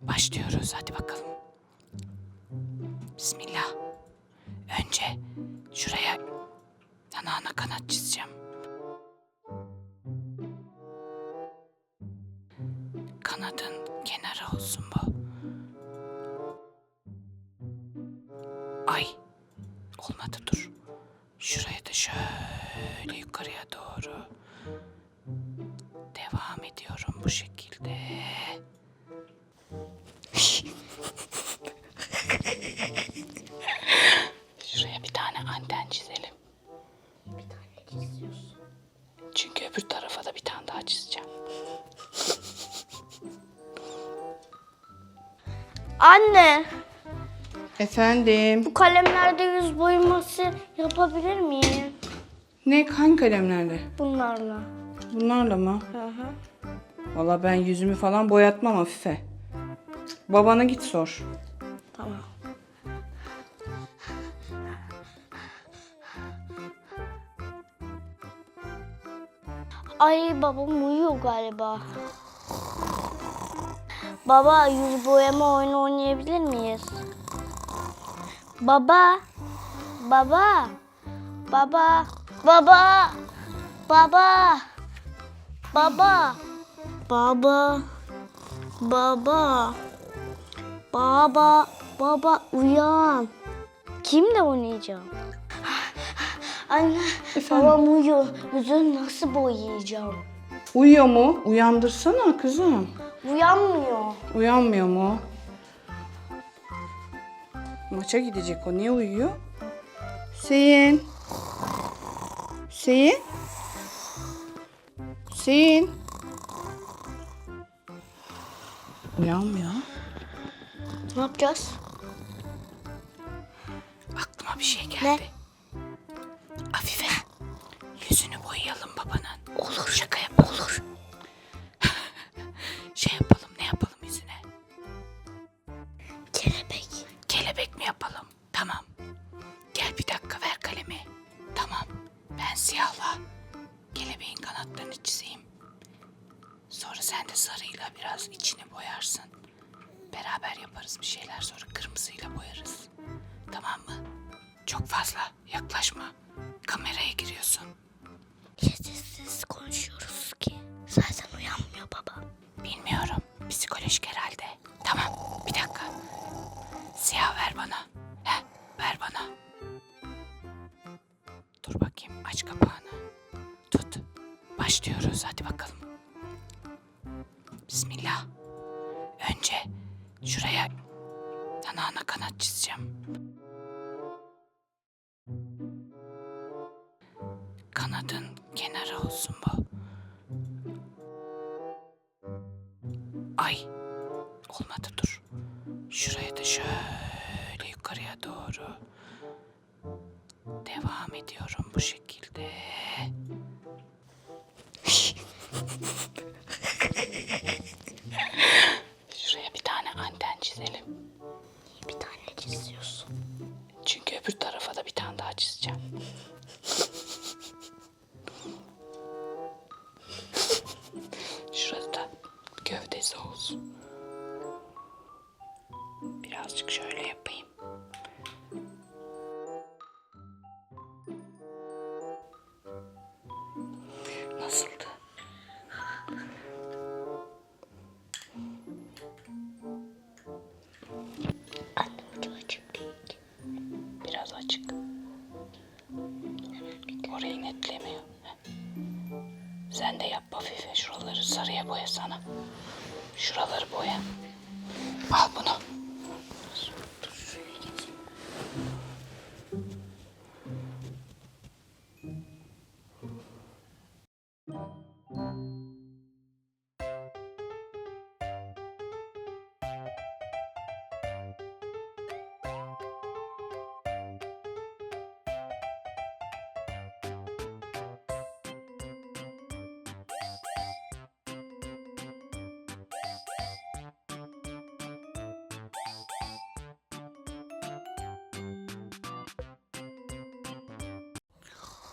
Başlıyoruz hadi bakalım. Bismillah. Önce şuraya yanağına kanat çizeceğim. Kanadın kenarı olsun bu. Ay. Olmadı dur. Şuraya da şöyle yukarıya doğru. Devam ediyorum bu şekilde. Çiziyorsun. Çünkü öbür tarafa da bir tane daha çizeceğim. Anne, Efendim. bu kalemlerde yüz boyaması yapabilir miyim? Ne hangi kalemlerle? Bunlarla. Bunlarla mı? Hı hı. Valla ben yüzümü falan boyatmam Afife. Babana git sor. Ay babam uyuyor galiba. Baba yüz boyama oyunu oynayabilir miyiz? Baba. Baba. Baba. Baba. Baba. Baba. Baba. Baba. Baba, baba uyan. Kimle oynayacağım? Anne, babam uyuyor. Yüzünü nasıl boyayacağım? Uyuyor mu? Uyandırsana kızım. Uyanmıyor. Uyanmıyor mu? Maça gidecek o. Niye uyuyor? Hüseyin. Hüseyin. Hüseyin. Uyanmıyor. Ne yapacağız? Aklıma bir şey geldi. Ne? Afife, yüzünü boyayalım babanın. Olur. Şaka yap. Olur. şey yapalım, ne yapalım yüzüne? Kelebek. Kelebek mi yapalım? Tamam. Gel bir dakika ver kalemi. Tamam. Ben siyahla kelebeğin kanatlarını çizeyim. Sonra sen de sarıyla biraz içini boyarsın. Beraber yaparız bir şeyler sonra kırmızıyla boyarız. Tamam mı? Çok fazla yaklaşma. Kameraya giriyorsun. Niye sessiz konuşuyoruz ki? Zaten uyanmıyor baba. Bilmiyorum. Psikolojik herhalde. Tamam. Bir dakika. Siyah ver bana. He, ver bana. Dur bakayım. Aç kapağını. Tut. Başlıyoruz. Hadi bakalım. Bismillah. Önce şuraya yanağına kanat çizeceğim. Kenarı olsun bu. Ay. Olmadı dur. Şuraya da şöyle yukarıya doğru. Devam ediyorum bu şekilde. Şuraya bir tane anten çizelim. Orayı netlemiyor. Sen de yap Afife. Şuraları sarıya boyasana. Şuraları boya. Al bunu.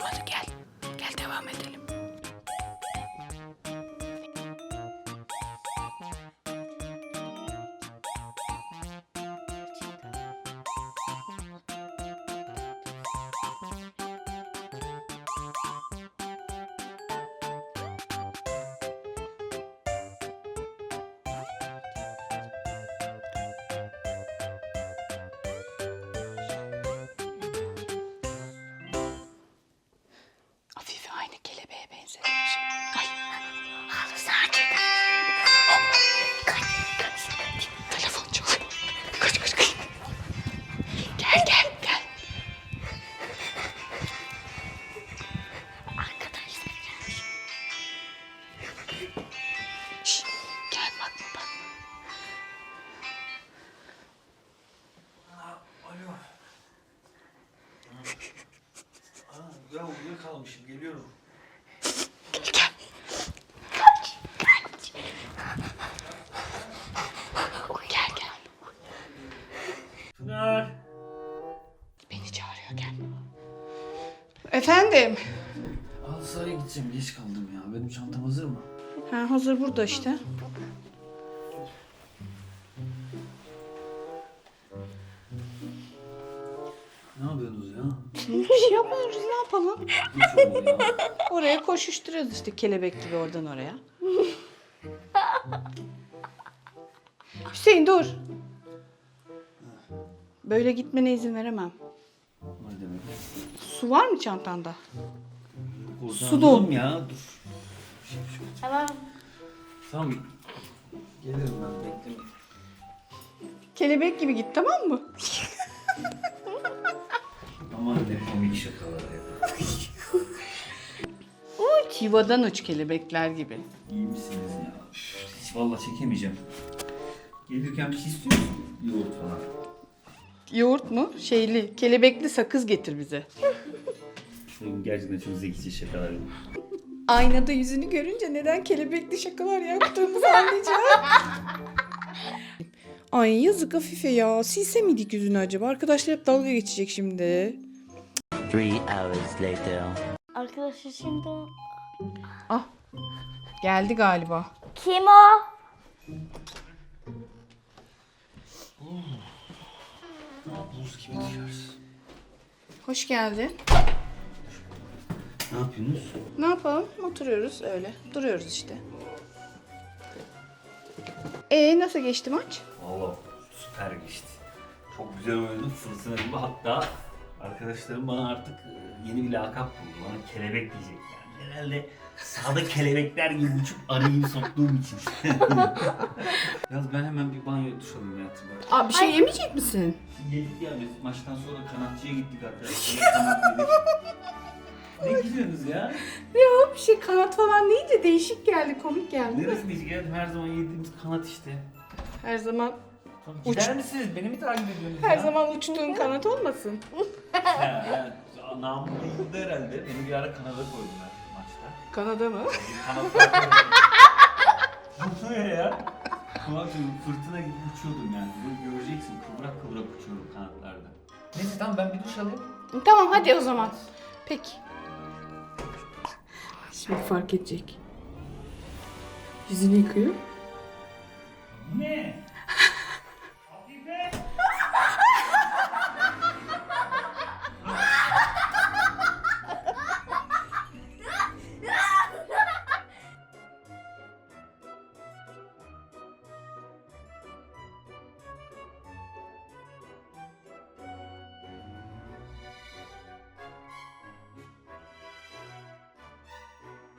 Uyanmadı gel. Gel devam edelim. Şş, gel bakma bakma. Alo. Aa, ya uyuyakalmışım geliyorum. Gel gel. Gel gel. Pınar. Beni çağırıyor gel. Efendim? Al sahaya gideceğim geç kaldım ya. Benim çantam hazır mı? Ha, hazır burada işte. Ne yapıyorsunuz ya? Bir şey yapmıyoruz ne yapalım? Hiç ya. Oraya koşuşturuyoruz işte kelebek gibi oradan oraya. Hüseyin dur. Böyle gitmene izin veremem. Ne demek? Su var mı çantanda? Su dolu. ya dur. Tamam. Tamam. Gelirim ben bekle. Kelebek gibi git tamam mı? Aman ne komik şakalar ya. Uç yuvadan uç kelebekler gibi. İyi misiniz ya? Üf, Hiç vallahi çekemeyeceğim. Gelirken bir şey istiyor musun? Yoğurt falan. Yoğurt mu? Şeyli, kelebekli sakız getir bize. Gerçekten çok zekice şakalar. Aynada yüzünü görünce neden kelebekli şakalar yaptığımızı anlayacağım. Ay yazık Afife ya. Silse miydik yüzünü acaba? Arkadaşlar hep dalga geçecek şimdi. Three hours later. Arkadaşlar şimdi Ah. Geldi galiba. kim o? Buz gibi dışarısı. Hoş geldin. Ne yapıyorsunuz? Ne yapalım? Oturuyoruz öyle. Duruyoruz işte. Ee nasıl geçti maç? Valla süper geçti. Çok güzel oynadık fırtına gibi. Hatta arkadaşlarım bana artık e, yeni bir lakap buldu. Bana kelebek diyecekler. Herhalde sahada kelebekler gibi uçup arayı soktuğum için. Yalnız ben hemen bir banyo duş alayım hayatım. Aa bir şey yemeyecek misin? Yedik ya biz maçtan sonra kanatçıya gittik arkadaşlar. Kanat yedik. Ne gülüyorsunuz ya? Yok bir şey kanat falan deyince değişik geldi, komik geldi. Neresi diyecek ya? Her zaman yediğimiz kanat işte. Her zaman Tamam, Gider misiniz? Beni mi takip ediyorsunuz her ya? zaman uçtuğun kanat olmasın. He he. Namı yıldı herhalde. Beni bir ara Kanada koydular maçta. Kanada mı? Kanatlar Bu ne ya? Şimdi fırtına gibi uçuyordum yani. Böyle göreceksin kıvrak kıvrak uçuyorum kanatlarda. Neyse tamam ben bir duş alayım. tamam hadi o zaman. Peki. Şimdi fark edecek. Yüzünü yıkıyor. Ne?